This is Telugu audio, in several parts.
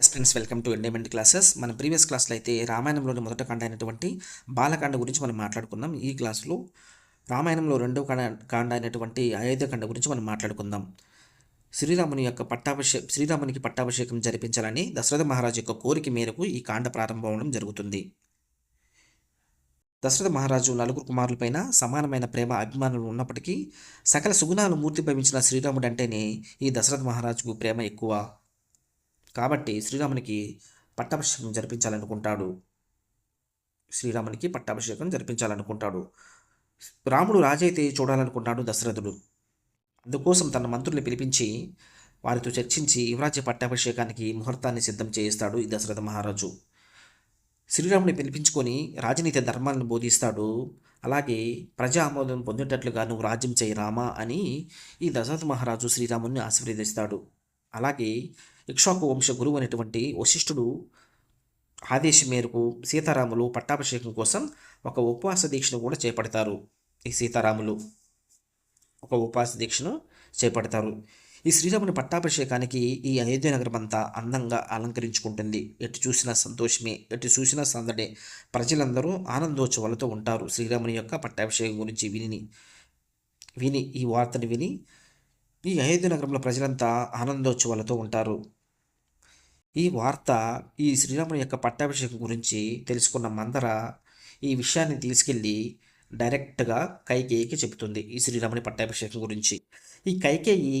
Yes friends welcome to endowment classes మన ప్రీవియస్ క్లాస్లో అయితే రామాయణంలోని మొదట కాండ అయినటువంటి బాలకాండ గురించి మనం మాట్లాడుకుందాం. ఈ క్లాసులో రామాయణంలో రెండవ కాండ కాండ అయినటువంటి అయోధ్యకాండ గురించి మనం మాట్లాడుకుందాం. శ్రీరాముని యొక్క పట్టాభిషే శ్రీరామునికి పట్టాభిషేకం జరిపించాలని దశరథ మహారాజు యొక్క కోరిక మేరకు ఈ కాండ ప్రారంభం అవడం జరుగుతుంది. దశరథ మహారాజు నలుగురు కుమారులపైన సమానమైన ప్రేమ అభిమానులు ఉన్నప్పటికీ సకల సుగుణాలు మూర్తి భవించిన శ్రీరాముడు అంటేనే ఈ దశరథ మహారాజుకు ప్రేమ ఎక్కువ. కాబట్టి శ్రీరామునికి పట్టాభిషేకం జరిపించాలనుకుంటాడు. శ్రీరామునికి పట్టాభిషేకం జరిపించాలనుకుంటాడు. రాముడు రాజైతే చూడాలనుకుంటాడు దశరథుడు. అందుకోసం తన మంత్రుల్ని పిలిపించి వారితో చర్చించి యువరాజ్య పట్టాభిషేకానికి ముహూర్తాన్ని సిద్ధం చేయిస్తాడు ఈ దశరథ మహారాజు. శ్రీరాముని పిలిపించుకొని రాజనీతి ధర్మాలను బోధిస్తాడు. అలాగే ప్రజా ఆమోదం పొందేటట్లుగా నువ్వు రాజ్యం చేయి రామా అని ఈ దశరథ మహారాజు శ్రీరాముని ఆశీర్వదిస్తాడు. అలాగే ఇక్షాకు వంశ గురువు అనేటువంటి వశిష్ఠుడు ఆదేశం మేరకు సీతారాములు పట్టాభిషేకం కోసం ఒక ఉపవాస దీక్షను కూడా చేపడతారు. ఈ సీతారాములు ఒక ఉపవాస దీక్షను చేపడతారు. ఈ శ్రీరాముని పట్టాభిషేకానికి ఈ అయోధ్య నగరం అంతా అందంగా అలంకరించుకుంటుంది. ఎటు చూసినా సంతోషమే ఎటు చూసినా సందడే. ప్రజలందరూ ఆనందోత్సవాలతో ఉంటారు శ్రీరాముని యొక్క పట్టాభిషేకం గురించి విని విని ఈ వార్తను విని ఈ అయోధ్య నగరంలో ప్రజలంతా ఆనందోత్సవాలతో ఉంటారు. ఈ వార్త ఈ శ్రీరాముని యొక్క పట్టాభిషేకం గురించి తెలుసుకున్న మందర ఈ విషయాన్ని తీసుకెళ్ళి డైరెక్ట్గా కైకేయికి చెబుతుంది ఈ శ్రీరాముని పట్టాభిషేకం గురించి. ఈ కైకేయి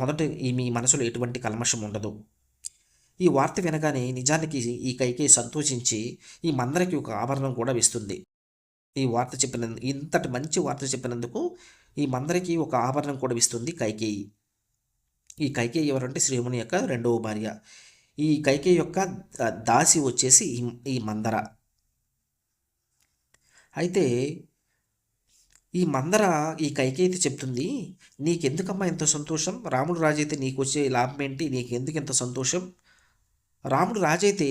మొదట ఈ మీ మనసులో ఎటువంటి కల్మషం ఉండదు. ఈ వార్త వినగానే నిజానికి ఈ కైకేయి సంతోషించి ఈ మందరకి ఒక ఆభరణం కూడా ఇస్తుంది ఈ వార్త చెప్పినందుకు ఇంతటి మంచి వార్త చెప్పినందుకు ఈ మందరికి ఒక ఆభరణం కూడా ఇస్తుంది కైకేయి. ఈ కైకేయి ఎవరంటే శ్రీముని యొక్క రెండవ భార్య. ఈ కైకేయి యొక్క దాసి వచ్చేసి ఈ ఈ మందర. అయితే ఈ మందర ఈ కైకేయితే చెప్తుంది నీకెందుకమ్మా ఎంత సంతోషం? రాముడు రాజైతే నీకు వచ్చే లాభం ఏంటి నీకెందుకు ఇంత సంతోషం? రాముడు రాజైతే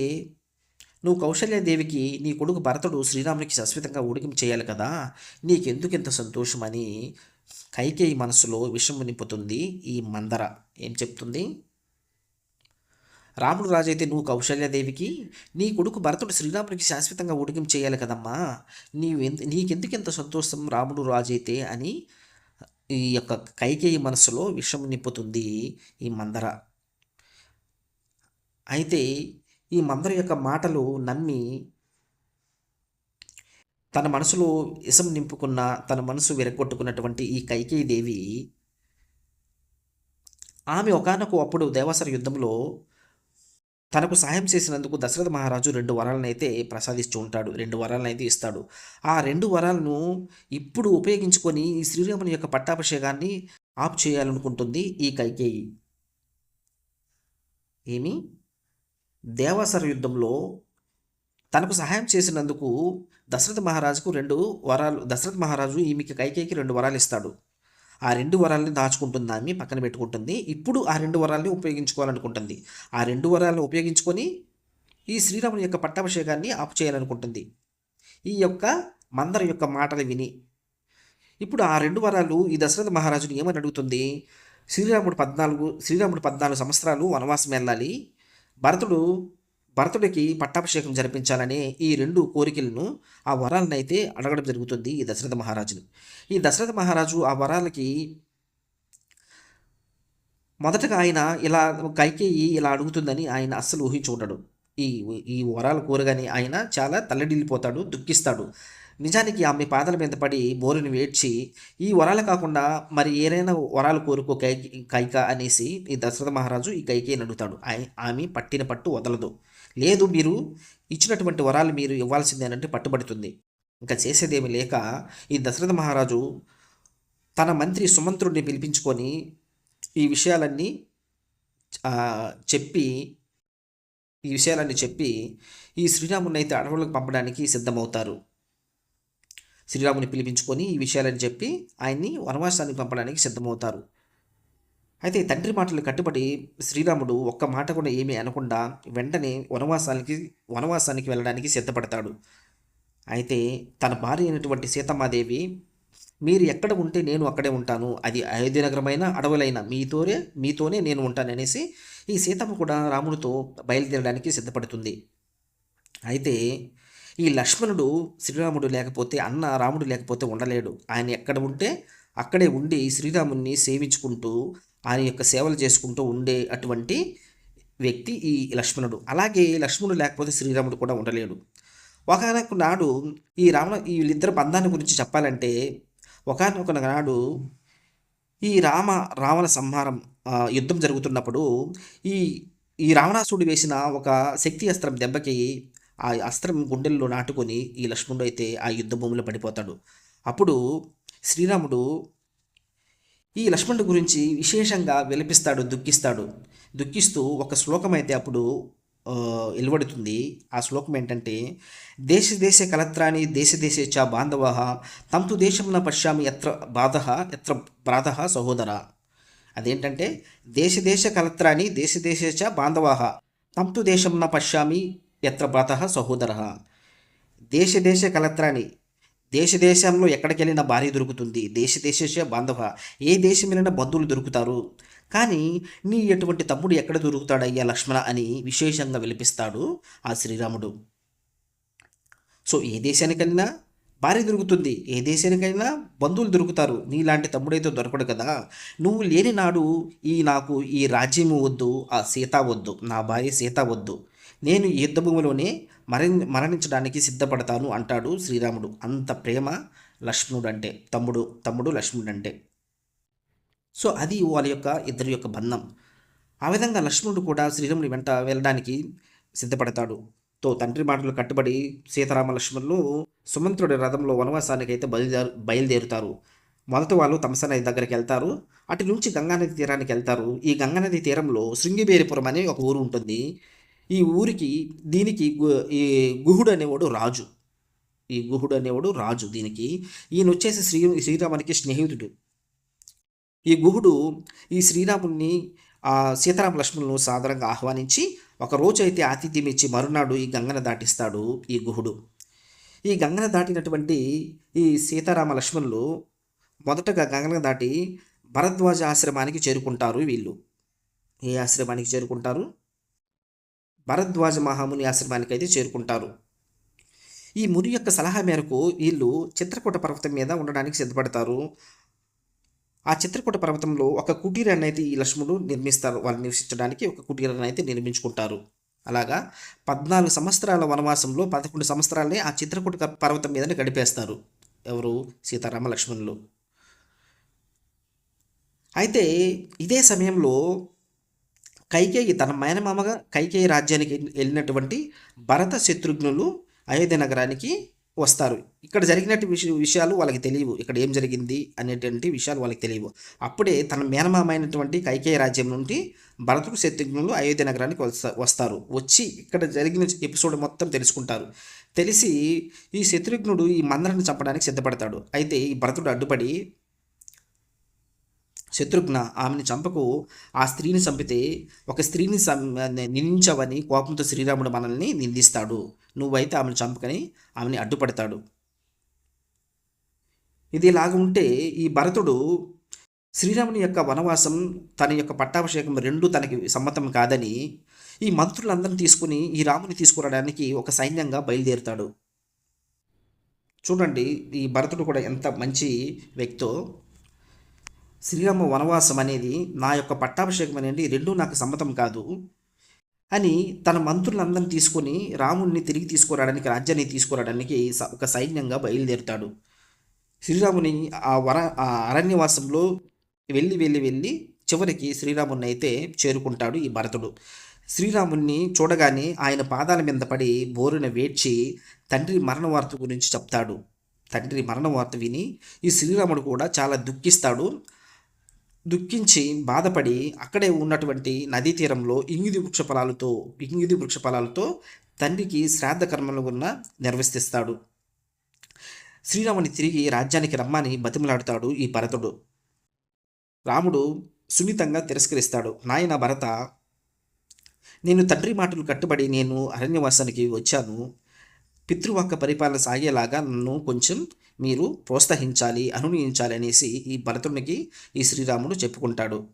నువ్వు కౌశల్యాదేవికి నీ కొడుకు భరతుడు శ్రీరామునికి శాశ్వతంగా ఊడికం చేయాలి కదా? నీకెందుకు ఇంత సంతోషం అని కైకేయి మనసులో విషం నింపుతుంది ఈ మందర. ఏం చెప్తుంది? రాముడు రాజైతే నువ్వు కౌశల్యాదేవికి నీ కొడుకు భరతుడు శ్రీరామునికి శాశ్వతంగా ఉడికిం చేయాలి కదమ్మా. నీవు ఎంత నీకెందుకు ఎంత సంతోషం రాముడు రాజైతే అని ఈ యొక్క కైకేయి మనసులో విషం నింపుతుంది ఈ మందర. అయితే ఈ మందర యొక్క మాటలు నమ్మి తన మనసులో ఇసం నింపుకున్న తన మనసు విరగొట్టుకున్నటువంటి ఈ కైకేయి దేవి ఆమె ఒకనొక అప్పుడు దేవసర యుద్ధంలో తనకు సహాయం చేసినందుకు దశరథ మహారాజు రెండు వరాలనైతే ప్రసాదిస్తూ ఉంటాడు రెండు వరాలనైతే ఇస్తాడు. ఆ రెండు వరాలను ఇప్పుడు ఉపయోగించుకొని ఈ శ్రీరాముని యొక్క పట్టాభిషేకాన్ని ఆపు చేయాలనుకుంటుంది ఈ కైకేయి. ఏమి? దేవాసర యుద్ధంలో తనకు సహాయం చేసినందుకు దశరథ మహారాజుకు రెండు వరాలు దశరథ మహారాజు ఈమెకి కైకేయికి రెండు వరాలు ఇస్తాడు. ఆ రెండు వరాలని దాచుకుంటుంది ఆమె పక్కన పెట్టుకుంటుంది. ఇప్పుడు ఆ రెండు వరాలని ఉపయోగించుకోవాలనుకుంటుంది. ఆ రెండు వరాలను ఉపయోగించుకొని ఈ శ్రీరాముని యొక్క పట్టాభిషేకాన్ని ఆపు చేయాలనుకుంటుంది. ఈ యొక్క మందర యొక్క మాటలు విని ఇప్పుడు ఆ రెండు వరాలు ఈ దశరథ మహారాజుని ఏమని అడుగుతుంది? శ్రీరాముడు పద్నాలుగు శ్రీరాముడు పద్నాలుగు సంవత్సరాలు వనవాసం వెళ్ళాలి. భరతుడు భరతుడికి పట్టాభిషేకం జరిపించాలనే ఈ రెండు కోరికలను ఆ వరాలనైతే అడగడం జరుగుతుంది ఈ దశరథ మహారాజును. ఈ దశరథ మహారాజు ఆ వరాలకి మొదటగా ఆయన ఇలా కైకేయి ఇలా అడుగుతుందని ఆయన అస్సలు ఊహించుకుంటాడు. ఈ ఈ వరాలు కోరగానే ఆయన చాలా తల్లడిల్లిపోతాడు దుఃఖిస్తాడు. నిజానికి ఆమె పాదల మీద పడి బోరుని వేడ్చి ఈ వరాలు కాకుండా మరి ఏదైనా వరాలు కోరుకో కై కైక అనేసి ఈ దశరథ మహారాజు ఈ కైకేయిని అడుగుతాడు. ఆమె పట్టిన పట్టు వదలదు. లేదు మీరు ఇచ్చినటువంటి వరాలు మీరు ఇవ్వాల్సిందేనంటే పట్టుబడుతుంది. ఇంకా చేసేదేమి లేక ఈ దశరథ మహారాజు తన మంత్రి సుమంత్రుడిని పిలిపించుకొని ఈ విషయాలన్నీ చెప్పి ఈ విషయాలన్నీ చెప్పి ఈ శ్రీరాముని అయితే అడవులకు పంపడానికి సిద్ధమవుతారు. శ్రీరాముని పిలిపించుకొని ఈ విషయాలని చెప్పి ఆయన్ని వనవాసానికి పంపడానికి సిద్ధమవుతారు. అయితే తండ్రి మాటలు కట్టుబడి శ్రీరాముడు ఒక్క మాట కూడా ఏమీ అనకుండా వెంటనే వనవాసానికి వనవాసానికి వెళ్ళడానికి సిద్ధపడతాడు. అయితే తన భార్య అయినటువంటి సీతమ్మాదేవి మీరు ఎక్కడ ఉంటే నేను అక్కడే ఉంటాను. అది అయోధ్య నగరమైన అడవులైన మీతోనే మీతోనే నేను ఉంటాననేసి ఈ సీతమ్మ కూడా రాముడితో బయలుదేరడానికి సిద్ధపడుతుంది. అయితే ఈ లక్ష్మణుడు శ్రీరాముడు లేకపోతే అన్న రాముడు లేకపోతే ఉండలేడు. ఆయన ఎక్కడ ఉంటే అక్కడే ఉండి శ్రీరాముణ్ణి సేవించుకుంటూ ఆయన యొక్క సేవలు చేసుకుంటూ ఉండే అటువంటి వ్యక్తి ఈ లక్ష్మణుడు. అలాగే లక్ష్మణుడు లేకపోతే శ్రీరాముడు కూడా ఉండలేడు. ఒకనొక నాడు ఈ రావణ ఈ వీళ్ళిద్దరు బంధాన్ని గురించి చెప్పాలంటే ఒకనొక నాడు ఈ రామ రావణ సంహారం యుద్ధం జరుగుతున్నప్పుడు ఈ ఈ రావణాసుడు వేసిన ఒక శక్తి అస్త్రం దెబ్బకి ఆ అస్త్రం గుండెల్లో నాటుకొని ఈ లక్ష్మణుడు అయితే ఆ యుద్ధ భూమిలో పడిపోతాడు. అప్పుడు శ్రీరాముడు ఈ లక్ష్మణుడి గురించి విశేషంగా విలపిస్తాడు దుఃఖిస్తాడు. దుఃఖిస్తూ ఒక శ్లోకం అయితే అప్పుడు వెలువడుతుంది. ఆ శ్లోకం ఏంటంటే దేశ దేశ కలత్రాని దేశ దేశే చ బాంధవ తంతు దేశమున పశ్యామి ఎత్ర బాధ ఎత్ర బ్రాధ సహోదర. అదేంటంటే దేశ దేశ కలత్రాని దేశ దేశే చ బాంధవ తంతు దేశమున పశ్యామి ఎత్ర బ్రాత సహోదర. దేశ దేశ కలత్రాని దేశ దేశంలో ఎక్కడికి వెళ్ళినా భార్య దొరుకుతుంది. దేశ దేశ బాంధవ. ఏ దేశం వెళ్ళినా బంధువులు దొరుకుతారు. కానీ నీ ఎటువంటి తమ్ముడు ఎక్కడ దొరుకుతాడయ్యా లక్ష్మణ అని విశేషంగా విలిపిస్తాడు ఆ శ్రీరాముడు. సో ఏ దేశానికైనా భార్య దొరుకుతుంది. ఏ దేశానికైనా బంధువులు దొరుకుతారు. నీలాంటి తమ్ముడైతే దొరకడు కదా. నువ్వు లేని నాడు ఈ నాకు ఈ రాజ్యము వద్దు ఆ సీత వద్దు నా భార్య సీత వద్దు. నేను ఈ యుద్ధభూమిలోనే మరణి మరణించడానికి సిద్ధపడతాను అంటాడు శ్రీరాముడు. అంత ప్రేమ లక్ష్మణుడు అంటే తమ్ముడు తమ్ముడు లక్ష్మణుడు అంటే సో అది వాళ్ళ యొక్క ఇద్దరి యొక్క బంధం. ఆ విధంగా లక్ష్మణుడు కూడా శ్రీరాముడి వెంట వెళ్ళడానికి సిద్ధపడతాడు. తో తండ్రి మాటలు కట్టుబడి సీతారామ లక్ష్మణులు సుమంత్రుడి రథంలో వనవాసానికి అయితే బయలుదేరు బయలుదేరుతారు. మొదట వాళ్ళు తమసనది దగ్గరికి వెళ్తారు. అటు నుంచి గంగానది తీరానికి వెళ్తారు. ఈ గంగానది తీరంలో శృంగిబేరిపురం అనే ఒక ఊరు ఉంటుంది. ఈ ఊరికి దీనికి గు- ఈ గుహుడు అనేవాడు రాజు. ఈ గుహుడు అనేవాడు రాజు దీనికి. ఈయన వచ్చేసి శ్రీ శ్రీరామునికి స్నేహితుడు. ఈ గుహుడు ఈ శ్రీరాముడిని ఆ సీతారామ లక్ష్మణులను సాధారణంగా ఆహ్వానించి ఒక రోజు అయితే ఆతిథ్యం ఇచ్చి మరునాడు ఈ గంగను దాటిస్తాడు ఈ గుహుడు. ఈ గంగను దాటినటువంటి ఈ సీతారామ లక్ష్మణులు మొదటగా గంగను దాటి భరద్వాజ ఆశ్రమానికి చేరుకుంటారు వీళ్ళు. ఏ ఆశ్రమానికి చేరుకుంటారు? భరద్వాజ మహాముని ఆశ్రమానికి అయితే చేరుకుంటారు. ఈ ముని యొక్క సలహా మేరకు వీళ్ళు చిత్రకూట పర్వతం మీద ఉండడానికి సిద్ధపడతారు. ఆ చిత్రకూట పర్వతంలో ఒక కుటీరాన్ని అయితే ఈ లక్ష్మణుడు నిర్మిస్తారు. వాళ్ళు నివసించడానికి ఒక కుటీరాన్ని అయితే నిర్మించుకుంటారు. అలాగా పద్నాలుగు సంవత్సరాల వనవాసంలో పదకొండు సంవత్సరాలనే ఆ చిత్రకూట పర్వతం మీదనే గడిపేస్తారు. ఎవరు? సీతారామ లక్ష్మణులు. అయితే ఇదే సమయంలో కైకేయి తన మేనమామగా కైకేయి రాజ్యానికి వెళ్ళినటువంటి భరత శత్రుఘ్నులు అయోధ్య నగరానికి వస్తారు. ఇక్కడ జరిగినట్టు విష విషయాలు వాళ్ళకి తెలియవు. ఇక్కడ ఏం జరిగింది అనేటువంటి విషయాలు వాళ్ళకి తెలియవు. అప్పుడే తన మేనమామ అయినటువంటి కైకేయ రాజ్యం నుండి భరతుడు శత్రుఘ్నులు అయోధ్య నగరానికి వస్తారు. వచ్చి ఇక్కడ జరిగిన ఎపిసోడ్ మొత్తం తెలుసుకుంటారు. తెలిసి ఈ శత్రుఘ్నుడు ఈ మందరాన్ని చంపడానికి సిద్ధపడతాడు. అయితే ఈ భరతుడు అడ్డుపడి శత్రుఘ్న ఆమెను చంపకు ఆ స్త్రీని చంపితే ఒక స్త్రీని సం- నిందించవని కోపంతో శ్రీరాముడు మనల్ని నిందిస్తాడు. నువ్వైతే ఆమెను చంపకని ఆమెని అడ్డుపడతాడు. ఇది ఉంటే ఈ భరతుడు శ్రీరాముని యొక్క వనవాసం తన యొక్క పట్టాభిషేకం రెండు తనకి సమ్మతం కాదని ఈ మంత్రులందరిని తీసుకుని ఈ రాముని తీసుకురావడానికి ఒక సైన్యంగా బయలుదేరుతాడు. చూడండి ఈ భరతుడు కూడా ఎంత మంచి వ్యక్తో. శ్రీరామ వనవాసం అనేది నా యొక్క పట్టాభిషేకం అనేది రెండూ నాకు సమ్మతం కాదు. అని తన మంత్రులందరినీ తీసుకొని రాముణ్ణి తిరిగి తీసుకురావడానికి రాజ్యాన్ని తీసుకురావడానికి స- ఒక సైన్యంగా బయలుదేరుతాడు. శ్రీరాముని ఆ వర ఆ అరణ్యవాసంలో వెళ్ళి వెళ్ళి వెళ్ళి చివరికి శ్రీరాముని అయితే చేరుకుంటాడు ఈ భరతుడు. శ్రీరాముణ్ణి చూడగానే ఆయన పాదాల మీద పడి బోరున వేడ్చి తండ్రి మరణ వార్త గురించి చెప్తాడు. తండ్రి మరణ వార్త విని ఈ శ్రీరాముడు కూడా చాలా దుఃఖిస్తాడు. దుఃఖించి బాధపడి అక్కడే ఉన్నటువంటి నదీ తీరంలో ఇంగిది వృక్ష ఫలాలతో ఇంగిది వృక్ష ఫలాలతో తండ్రికి శ్రాద్ధ కర్మలు ఉన్న నిర్వర్తిస్తాడు శ్రీరాముని తిరిగి రాజ్యానికి రమ్మని బతిమలాడుతాడు ఈ భరతుడు. రాముడు సున్నితంగా తిరస్కరిస్తాడు. నాయన భరత నేను తండ్రి మాటలు కట్టుబడి నేను అరణ్యవాసానికి వచ్చాను. పితృవాక్య పరిపాలన సాగేలాగా నన్ను కొంచెం మీరు ప్రోత్సహించాలి అనునయించాలి అనేసి ఈ భరతునికి ఈ శ్రీరాముడు చెప్పుకుంటాడు.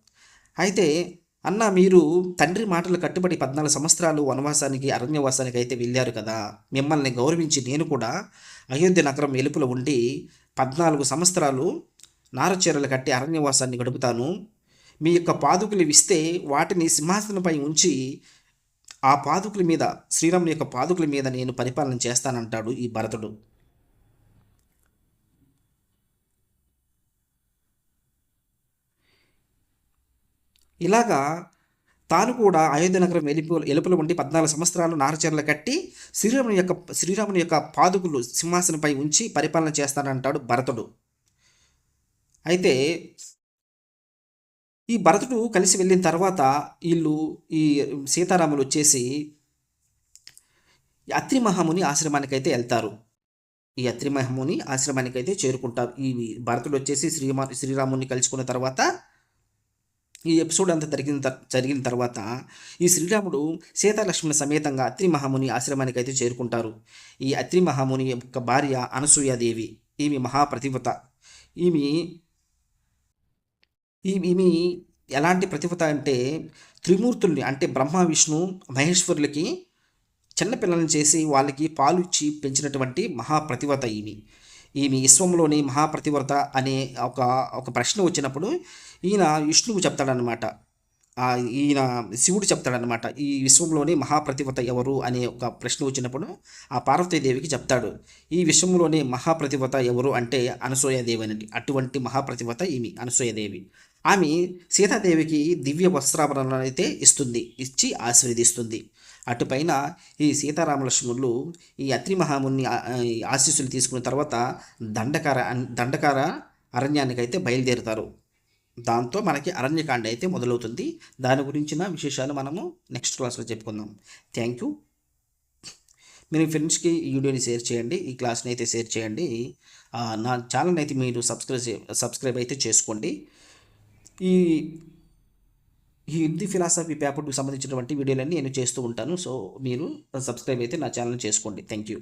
అయితే అన్న మీరు తండ్రి మాటలు కట్టుబడి పద్నాలుగు సంవత్సరాలు వనవాసానికి అరణ్యవాసానికి అయితే వెళ్ళారు కదా. మిమ్మల్ని గౌరవించి నేను కూడా అయోధ్య నగరం వెలుపుల ఉండి పద్నాలుగు సంవత్సరాలు నారచీరలు కట్టి అరణ్యవాసాన్ని గడుపుతాను. మీ యొక్క పాదుకులు ఇస్తే వాటిని సింహాసనంపై ఉంచి ఆ పాదుకుల మీద శ్రీరాముని యొక్క పాదుకుల మీద నేను పరిపాలన చేస్తానంటాడు ఈ భరతుడు. ఇలాగా తాను కూడా అయోధ్య నగరం వెలుపు ఎలుపుల ఉండి పద్నాలుగు సంవత్సరాలు నారచీరలు కట్టి శ్రీరాముని యొక్క శ్రీరాముని యొక్క పాదుకులు సింహాసనంపై ఉంచి పరిపాలన చేస్తానంటాడు భరతుడు. అయితే ఈ భరతుడు కలిసి వెళ్ళిన తర్వాత వీళ్ళు ఈ సీతారాములు వచ్చేసి అత్రి మహాముని ఆశ్రమానికి అయితే వెళ్తారు. ఈ అత్రి మహాముని ఆశ్రమానికి అయితే చేరుకుంటారు. ఈ భరతుడు వచ్చేసి శ్రీమా శ్రీరాముని కలుసుకున్న తర్వాత ఈ ఎపిసోడ్ అంతా జరిగిన జరిగిన తర్వాత ఈ శ్రీరాముడు సీతాలక్ష్మణ సమేతంగా అత్రి మహాముని ఆశ్రమానికి అయితే చేరుకుంటారు. ఈ అత్రి మహాముని యొక్క భార్య అనసూయాదేవి ఈమె మహాప్రతిభత ఈమె ఈమె ఎలాంటి ప్రతిభత అంటే త్రిమూర్తుల్ని అంటే బ్రహ్మ విష్ణు మహేశ్వరులకి చిన్నపిల్లలను చేసి వాళ్ళకి పాలు ఇచ్చి పెంచినటువంటి మహాప్రతివత ఈమె. ఈమె విశ్వంలోని మహాప్రతివ్రత అనే ఒక ఒక ప్రశ్న వచ్చినప్పుడు ఈయన విష్ణువు చెప్తాడనమాట ఈయన శివుడు చెప్తాడనమాట ఈ విశ్వంలోని మహాప్రతివత ఎవరు అనే ఒక ప్రశ్న వచ్చినప్పుడు ఆ పార్వతీదేవికి చెప్తాడు. ఈ విశ్వంలోని మహాప్రతివత ఎవరు అంటే అనసూయాదేవి అని. అటువంటి మహాప్రతివత ఈమె అనసూయదేవి. ఆమె సీతాదేవికి దివ్య వస్త్రాభరణాలను అయితే ఇస్తుంది ఇచ్చి ఆశీర్వదిస్తుంది. అటుపైన ఈ సీతారామలక్ష్మణులు ఈ అత్రి మహాముని ఈ ఆశీస్సులు తీసుకున్న తర్వాత దండకార అన్- దండకార అరణ్యానికి అయితే బయలుదేరుతారు. దాంతో మనకి అరణ్యకాండ అయితే మొదలవుతుంది. దాని గురించిన విశేషాలు మనము నెక్స్ట్ క్లాస్లో చెప్పుకుందాం. Thank you. మీరు ఫ్రెండ్స్కి ఈ వీడియోని షేర్ చేయండి ఈ క్లాస్ని అయితే షేర్ చేయండి. నా ఛానల్ అయితే మీరు సబ్స్క్రైబ్ సబ్స్క్రైబ్ అయితే చేసుకోండి. ఈ ఈ హిందీ ఫిలాసఫీ పేపర్కు సంబంధించినటువంటి వీడియోలన్నీ నేను చేస్తూ ఉంటాను. సో మీరు సబ్స్క్రైబ్ అయితే నా ఛానల్ చేసుకోండి. Thank you